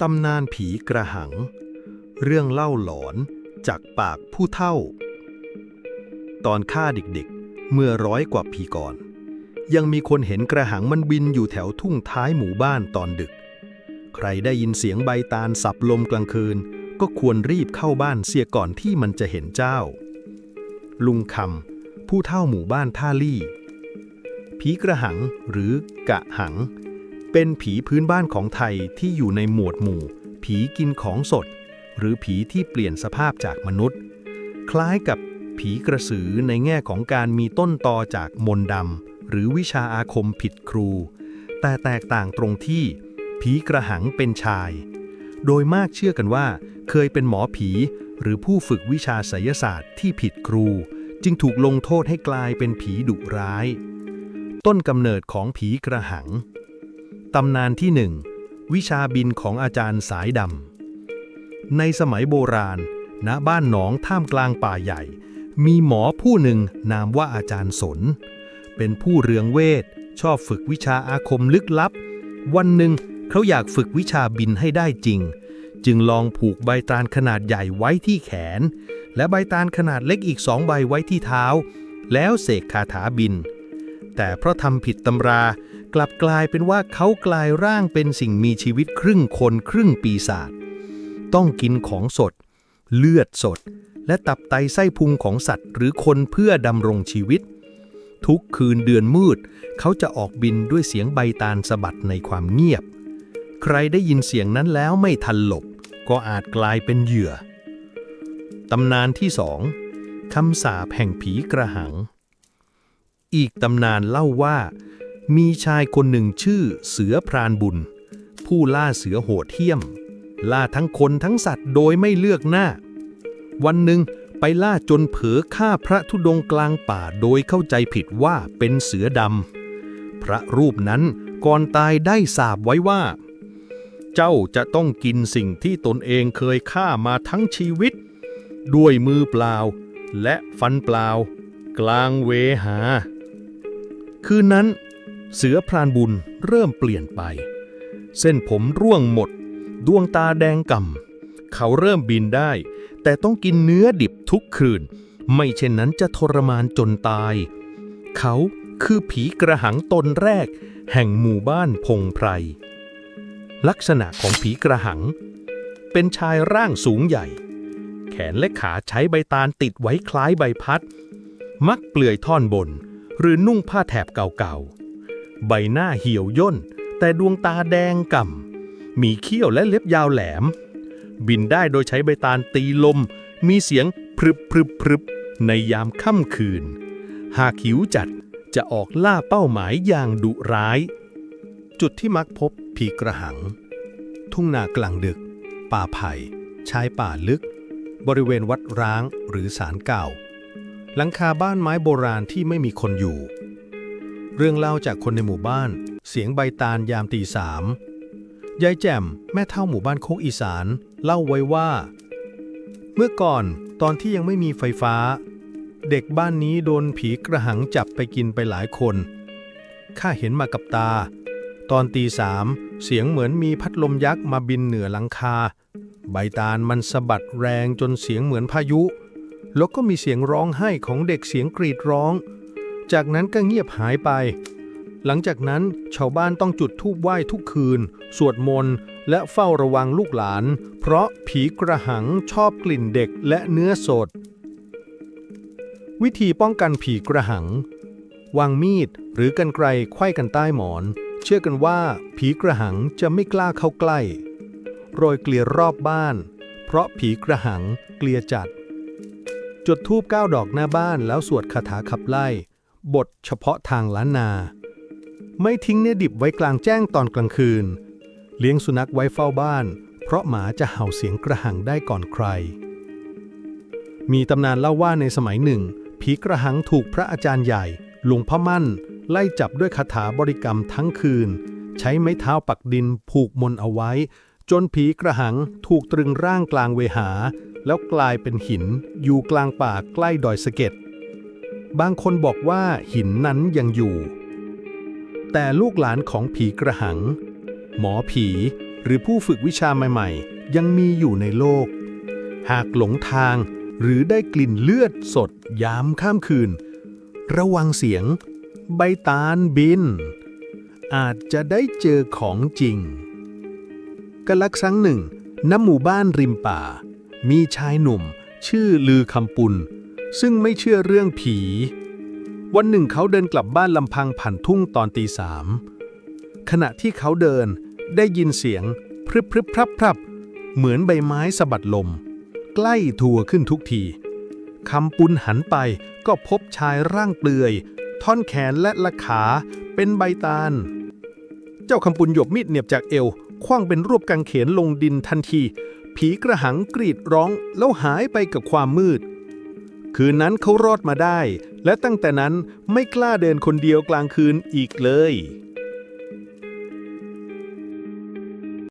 ตำนานผีกระหัง เรื่องเล่าหลอนจากปากผู้เฒ่า ตอนข้าเด็กๆ เมื่อร้อยกว่าปีก่อน ยังมีคนเห็นกระหังมันบินอยู่แถวทุ่งท้ายหมู่บ้านตอนดึก ใครได้ยินเสียงใบตาลสับลมกลางคืน ก็ควรรีบเข้าบ้านเสียก่อนที่มันจะเห็นเจ้า ลุงคำผู้เฒ่าหมู่บ้านท่าลี่ผีกระหังหรือกะหัง เป็นผีพื้นบ้านของไทยที่อยู่ในหมวดหมู่ ผีกินของสด หรือผีที่เปลี่ยนสภาพจากมนุษย์ คล้ายกับผีกระสือในแง่ของการมีต้นตอจากมนต์ดำหรือวิชาอาคมผิดครู แต่แตกต่างตรงที่ผีกระหังเป็นชาย โดยมากเชื่อกันว่า เคยเป็นหมอผีหรือผู้ฝึกวิชาไสยศาสตร์ที่ผิดครู จึงถูกลงโทษให้กลายเป็นผีดุร้าย ต้นกำเนิดของผีกระหัง ตำนานที่หนึ่งวิชาบินของอาจารย์สายดำ ในสมัยโบราณ ณ บ้านหนองท่ามกลางป่าใหญ่ มีหมอผู้หนึ่งนามว่าอาจารย์สน เป็นผู้เรืองเวท ชอบฝึกวิชาอาคมลึกลับ วันหนึ่งเขาอยากฝึกวิชาบินให้ได้จริง จึงลองผูกใบตาลขนาดใหญ่ไว้ที่แขน และใบตาลขนาดเล็กอีกสองใบไว้ที่เท้า แล้วเสกคาถาบิน แต่เพราะทำผิดตำรา กลับกลายเป็นว่าเขากลายร่างเป็นสิ่งมีชีวิตครึ่งคนครึ่งปีศาจต้องกินของสด เลือดสด และตับไตไส้พุงของสัตว์ หรือคนเพื่อดำรงชีวิต ทุกคืนเดือนมืด เขาจะออกบินด้วยเสียงใบตาลสะบัดในความเงียบ ใครได้ยินเสียงนั้นแล้วไม่ทันหลบ ก็อาจกลายเป็นเหยื่อตำนานที่สองคำสาปแห่งผีกระหัง อีกตำนานเล่าว่า มีชายคนหนึ่งชื่อเสือพรานบุญ ผู้ล่าเสือโหดเหี้ยม ล่าทั้งคนทั้งสัตว์โดยไม่เลือกหน้า วันหนึ่งไปล่าจนเผลอฆ่าพระธุดงค์กลางป่าโดยเข้าใจผิดว่าเป็นเสือดำ พระรูปนั้นก่อนตายได้สาบไว้ว่า เจ้าจะต้องกินสิ่งที่ตนเองเคยฆ่ามาทั้งชีวิต ด้วยมือเปล่า และฟันเปล่า กลางเวหา คืนนั้น เสือพรานบุญเริ่มเปลี่ยนไป เส้นผมร่วงหมด ดวงตาแดงก่ำเขาเริ่มบินได้ แต่ต้องกินเนื้อดิบทุกคืน ไม่เช่นนั้นจะทรมานจนตาย เขาคือผีกระหังตนแรก แห่งหมู่บ้านพงไพร ลักษณะของผีกระหัง เป็นชายร่างสูงใหญ่ แขนและขาใช้ใบตาลติดไว้คล้ายใบพัด มักเปลือยท่อนบน หรือนุ่งผ้าแถบเก่าๆ ใบหน้าเหี่ยวย่น แต่ดวงตาแดงก่ำ มีเขี้ยวและเล็บยาวแหลม บินได้โดยใช้ใบตาลตีลม มีเสียงพรึบพรึบพรึบในยามค่ำคืน หากหิวจัดจะออกล่าเป้าหมายอย่างดุร้าย จุดที่มักพบผีกระหัง ทุ่งนากลางดึก ป่าไผ่ชายป่าลึก บริเวณวัดร้างหรือศาลเก่า หลังคาบ้านไม้โบราณที่ไม่มีคนอยู่ เรื่องเล่าจากคนในหมู่บ้าน เสียงใบตาลยามตีสามยายแจ่มแม่เท่าหมู่บ้านโคกอีสาน เล่าไว้ว่า เมื่อก่อนตอนที่ยังไม่มีไฟฟ้า เด็กบ้านนี้โดนผีกระหังจับไปกินไปหลายคนข้าเห็นมากับตา ตอนตีสามเสียงเหมือนมีพัดลมยักษ์มาบินเหนือหลังคา ใบตาลมันสะบัดแรงจนเสียงเหมือนพายุ แล้วก็มีเสียงร้องไห้ของเด็กเสียงกรีดร้อง จากนั้นก็เงียบหายไป หลังจากนั้นชาวบ้านต้องจุดธูปไหว้ทุกคืน สวดมนต์ และเฝ้าระวังลูกหลาน เพราะผีกระหังชอบกลิ่นเด็กและเนื้อสด วิธีป้องกันผีกระหัง วางมีดหรือกรรไกรไขว้กันใต้หมอน เชื่อกันว่าผีกระหังจะไม่กล้าเข้าใกล้ โรยเกลียรอบบ้าน เพราะผีกระหังเกลียจัด จุดทูบเก้าดอกหน้าบ้านแล้วสวดคาถาขับไล่ บทเฉพาะทางล้านนา ไม่ทิ้งเนื้อดิบไว้กลางแจ้งตอนกลางคืน เลี้ยงสุนัขไว้เฝ้าบ้าน เพราะหมาจะเห่าเสียงกระหังได้ก่อนใคร มีตำนานเล่าว่าในสมัยหนึ่ง ผีกระหังถูกพระอาจารย์ใหญ่หลวงพ่อมั่น ไล่จับด้วยคาถาบริกรรมทั้งคืน ใช้ไม้เท้าปักดินผูกมนเอาไว้ จนผีกระหังถูกตรึงร่างกลางเวหา แล้วกลายเป็นหิน อยู่กลางป่าใกล้ดอยสะเก็ด บางคนบอกว่าหินนั้นยังอยู่ แต่ลูกหลานของผีกระหัง หมอผีหรือผู้ฝึกวิชาใหม่ๆ ยังมีอยู่ในโลก หากหลงทางหรือได้กลิ่นเลือดสดยามข้ามคืน ระวังเสียง ใบตาลบิน อาจจะได้เจอของจริงกะลักครั้งหนึ่งณหมู่บ้านริมป่า มีชายหนุ่ม ชื่อลือคำปุล ซึ่งไม่เชื่อเรื่องผี วันหนึ่งเขาเดินกลับบ้านลำพังผ่านทุ่งตอนตีสามขณะที่เขาเดินได้ยินเสียงพรึบพรึบพรับพรับเหมือนใบไม้สะบัดลม ใกล้ทัวขึ้นทุกทีคำปุลหันไปก็พบชายร่างเปลือย ท่อนแขนและละขาเป็นใบตาล เจ้าคำปุลหยบมีดเหน็บจากเอวคว้างเป็นรูปกางเขนลงดินทันที ผีกระหังกรีดร้องแล้วหายไปกับความมืด คืนนั้นเขารอดมาได้ และตั้งแต่นั้นไม่กล้าเดินคนเดียวกลางคืนอีกเลย